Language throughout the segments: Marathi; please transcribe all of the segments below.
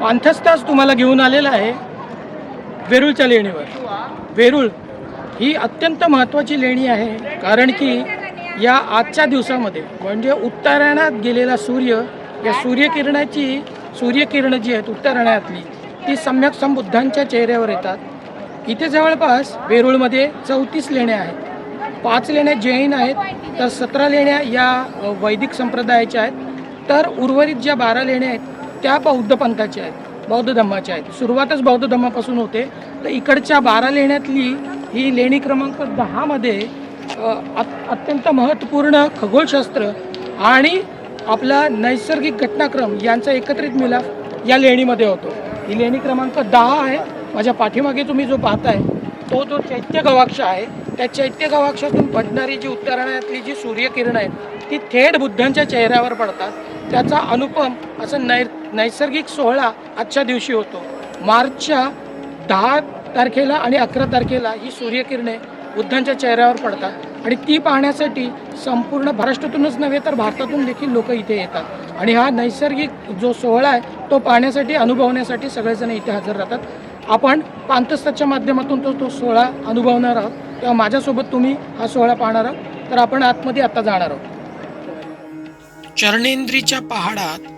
पांथस्ताच तुम्हाला घेऊन आलेला आहे वेरूळच्या लेणीवर. वेरूळ ही अत्यंत महत्त्वाची लेणी आहे कारण की या आजच्या दिवसामध्ये म्हणजे उत्तरायणात गेलेला सूर्य या सूर्यकिरणाची सूर्यकिरणं जी आहेत उत्तरायणातली ती सम्यक संबुद्धांच्या चेहऱ्यावर येतात. इथे जवळपास वेरूळमध्ये चौतीस लेण्या आहेत. पाच लेण्या जैन आहेत तर सतरा लेण्या या वैदिक संप्रदायाच्या आहेत तर उर्वरित ज्या बारा लेण्या आहेत त्या बौद्ध पंथाच्या आहेत बौद्ध धम्माच्या आहेत. सुरुवातच बौद्ध धम्मापासून होते. तर इकडच्या बारा लेण्यातली ही लेणी क्रमांक दहामध्ये अत्यंत महत्त्वपूर्ण खगोलशास्त्र आणि आपला नैसर्गिक घटनाक्रम यांचा एकत्रित मिलाफ या लेणीमध्ये होतो. ही लेणी क्रमांक दहा आहे. माझ्या पाठीमागे तुम्ही जो पाहताय तो जो चैत्य गवाक्ष आहे त्या चैत्य गवाक्षातून पडणारी जी उत्तरायणातली जी सूर्यकिरण आहेत ती थेट बुद्धांच्या चेहऱ्यावर पडतात. त्याचा अनुपम असं नैर नैसर्गिक सोहळा आजच्या दिवशी होतो. मार्चच्या दहा तारखेला आणि अकरा तारखेला ही सूर्यकिरणे बुद्धांच्या चेहऱ्यावर पडतात आणि ती पाहण्यासाठी संपूर्ण महाराष्ट्रातूनच नव्हे तर भारतातून देखील लोक इथे येतात. आणि हा नैसर्गिक जो सोहळा आहे तो पाहण्यासाठी अनुभवण्यासाठी सगळेजण इथे हजर राहतात. आपण पांतस्ताच्या माध्यमातून तो तो सोहळा अनुभवणार आहोत. तेव्हा माझ्यासोबत तुम्ही हा सोहळा पाहणार आहोत. तर आपण आतमध्ये आता जाणार आहोत. चरणेंद्रीच्या पहाडात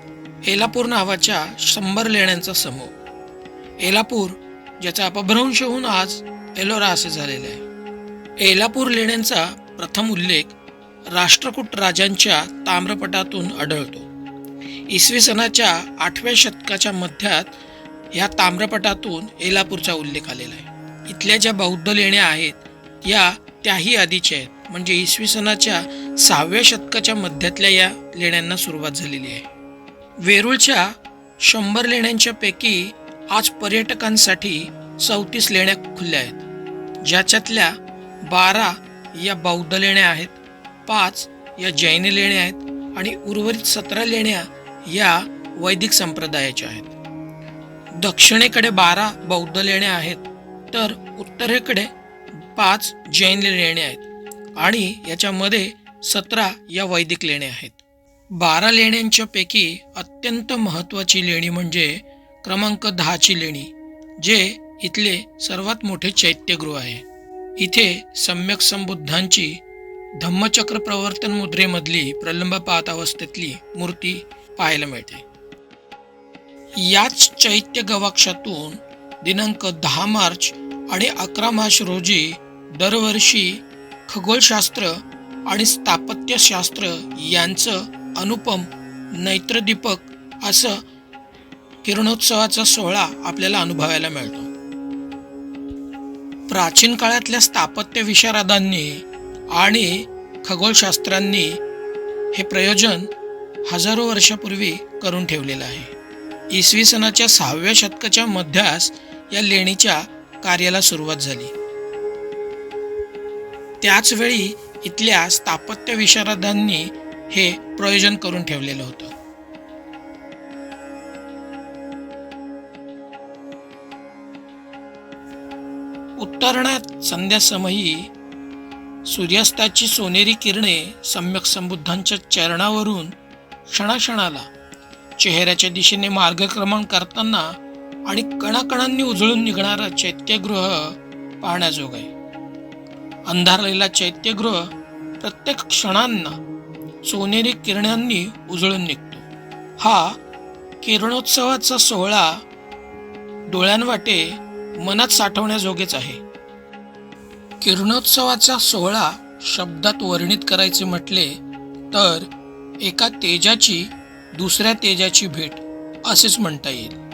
एलापूर नावाच्या शंभर लेण्यांचा समूह. एलापूर ज्याचा अपभ्रंश होऊन आज एलोरा असे झालेले आहे. एलापूर लेण्यांचा प्रथम उल्लेख राष्ट्रकूट राजांच्या ताम्रपटातून आढळतो. इसवी सनाच्या आठव्या शतकाच्या मध्यात या ताम्रपटातून एलापूरचा उल्लेख आलेला आहे. इथल्या ज्या बौद्ध लेण्या आहेत या त्याही आधीच्या आहेत. म्हणजे इसवी सनाच्या सहाव्या शतकाच्या मध्यातल्या या लेण्यांना सुरुवात झालेली आहे. वेरूळच्या शंभर लेण्यांच्यापैकी आज पर्यटकांसाठी चौतीस लेण्या खुल्या आहेत. ज्याच्यातल्या बारा या बौद्ध लेण्या आहेत पाच या जैन लेण्या आहेत आणि उर्वरित सतरा लेण्या या वैदिक संप्रदायाच्या आहेत. दक्षिणेकडे बारा बौद्ध लेण्या आहेत तर उत्तरेकडे पाच जैन लेण्या आहेत आणि याच्यामध्ये सतरा या वैदिक लेण्या आहेत. बारा लेण्यांच्या पैकी अत्यंत महत्त्वाची लेणी म्हणजे क्रमांक दहाची लेणी जे इथले सर्वात मोठे चैत्यगृह आहे. इथे सम्यक संबुद्धांची धम्मचक्र प्रवर्तन मुद्रेमधली प्रलंबपात अवस्थेतली मूर्ती पाहायला मिळते. याच चैत्य गवाक्षातून दिनांक दहा मार्च आणि अकरा मार्च रोजी दरवर्षी खगोलशास्त्र आणि स्थापत्यशास्त्र यांचं अनुपम नैत्रदीपक असं किरणोत्सवाचा सोहळा आपल्याला अनुभवायला मिळतो. प्राचीन काळातल्या स्थापत्य विशारदांनी आणि खगोलशास्त्रांनी हे प्रयोजन हजारो वर्षापूर्वी करून ठेवलेलं आहे. इसवी सनाच्या सहाव्या शतकाच्या मध्यास या लेणीच्या कार्याला सुरुवात झाली. त्याचवेळी इथल्या स्थापत्य विशारदांनी हे प्रयोजन करून ठेवलेलं होतं. उत्तरणात संध्यासमयी सूर्यास्ताची सोनेरी किरणे सम्यक संबुद्धांच्या चरणावरून क्षणाक्षणाला चेहऱ्याच्या दिशेने मार्गक्रमण करताना आणि कणाकणांनी उजळून निघणारं चैत्यगृह पाहण्याजोग आहे. अंधारलेला चैत्यगृह प्रत्येक क्षणांना सोनेरी किरणांनी उजळून निघतो. हा किरणोत्सवाचा सोहळा डोळ्यांवाटे मनात साठवण्याजोगेच आहे. किरणोत्सवाचा सोहळा शब्दात वर्णित करायचे म्हटले तर एका तेजाची दुसऱ्या तेजाची भेट असेच म्हणता येईल.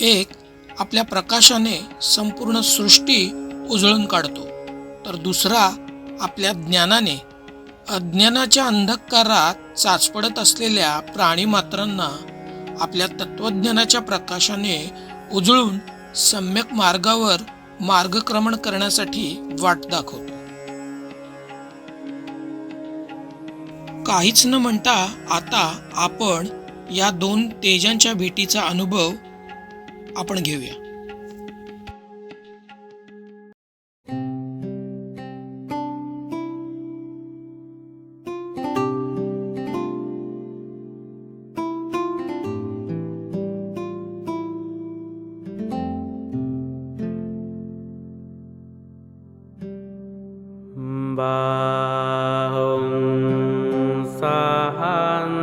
एक आपल्या प्रकाशाने संपूर्ण सृष्टी उजळून काढतो तर दुसरा आपल्या ज्ञानाने. अज्ञानाच्या अंधकारात चाचपडत असलेल्या प्राणीमात्रांना आपल्या तत्वज्ञानाच्या प्रकाशाने उजळून सम्यक मार्गावर मार्गक्रमण करण्यासाठी वाट दाखवतो. काहीच न म्हणता आता आपण या दोन तेजांच्या भेटीचा अनुभव आपण घेऊया. बाहुं साहंसमाभि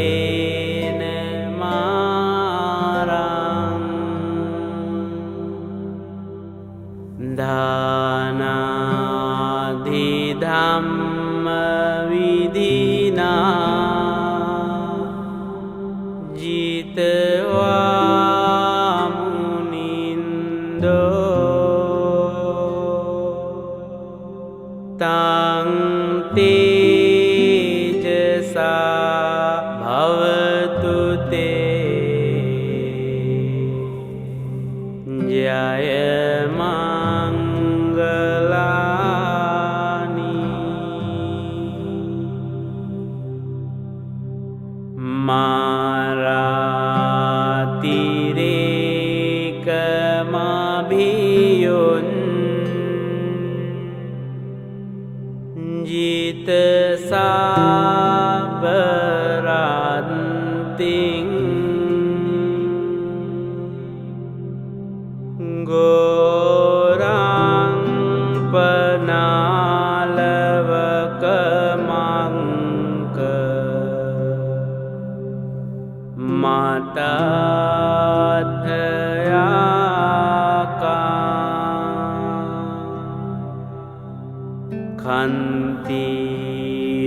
තේන මාරං. දානාදිධම්ම විදිනා. ජීතවා ජය මංගලානි මාරාතිරේකමභියොන් ජිතසා नालवकमाङ्क। मधया खन्ति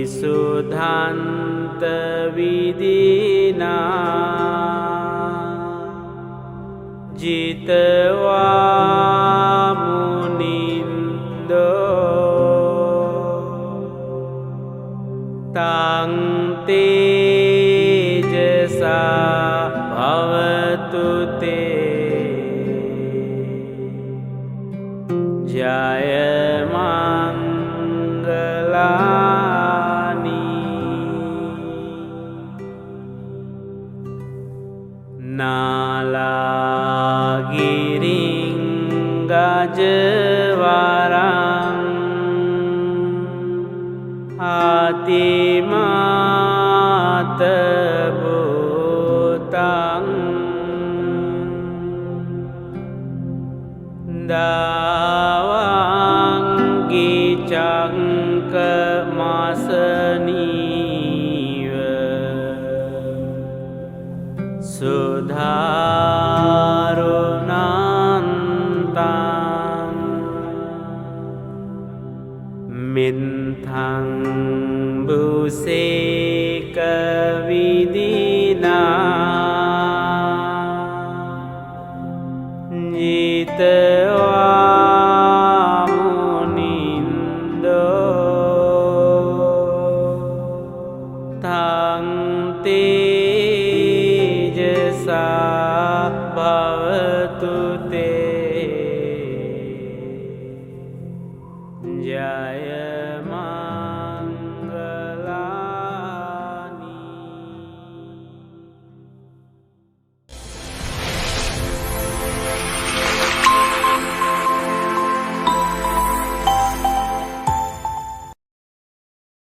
सुधान्तविदिना जितवा तेजसा भवतु ते। जय मङ्गलानि नालागिरिं අතිමාතභූතන් දා I am.